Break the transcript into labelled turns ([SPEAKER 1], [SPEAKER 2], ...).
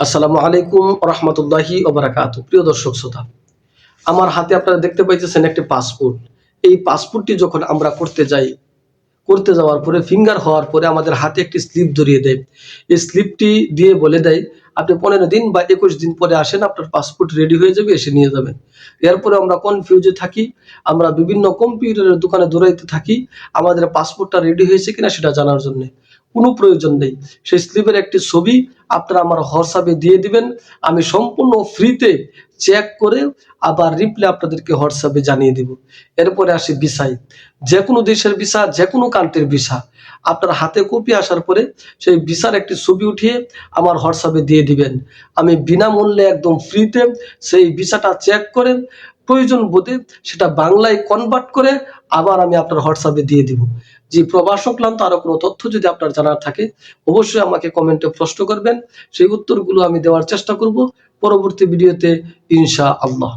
[SPEAKER 1] আসসালামু আলাইকুম রহমতুল্লাহি ওবরাকাত। প্রিয় দর্শক শ্রোতা, আমার হাতে আপনারা দেখতে পাইতেছেন একটি পাসপোর্ট। এই পাসপোর্টটি যখন আমরা করতে যাই, করতে যাওয়ার পরে ফিঙ্গার হওয়ার পরে আমাদের হাতে একটি স্লিপ ধরিয়ে দেয়। এই স্লিপটি দিয়ে বলে দেয়, আপনি পনেরো দিন বা একুশ দিন পরে আসেন, আপনার পাসপোর্ট রেডি হয়ে যাবে, এসে নিয়ে যাবেন। এরপরে আমরা কনফিউজে থাকি, আমরা বিভিন্ন কম্পিউটারের দোকানে দৌড়াইতে থাকি, আমাদের পাসপোর্টটা রেডি হয়েছে কিনা সেটা জানার জন্য। কোনো প্রয়োজন নেই। সেই স্লিপের একটি ছবি আপনারা আমার হোয়াটসঅ্যাপে দিয়ে দিবেন। আমি সম্পূর্ণ ফ্রিতে চেক করে আবার রিপ্লে আপনাদেরকে হোয়াটসঅ্যাপে জানিয়ে দিব। এরপরে আসি ভিসায়। যে কোনো দেশের ভিসা যে কোনো কান্ট্রির ভিসা, আপনার হাতে কপি আসার পরে সেই ভিসার একটি ছবি উঠিয়ে আমার হোয়াটসঅ্যাপে দিয়ে দিবেন। আমি বিনামূল্যে একদম ফ্রিতে সেই ভিসাটা চেক করে প্রয়োজন বোধে সেটা বাংলায় কনভার্ট করে আবার আমি আপনার হোয়াটসঅ্যাপে দিয়ে দিব। যে প্রবাসক ক্লান্ত আরও কোনো তথ্য যদি আপনার জানার থাকে, অবশ্যই আমাকে কমেন্টে প্রশ্ন করবেন। সেই উত্তরগুলো আমি দেওয়ার চেষ্টা করব। পরবর্তী ভিডিওতে ইনশা আল্লাহ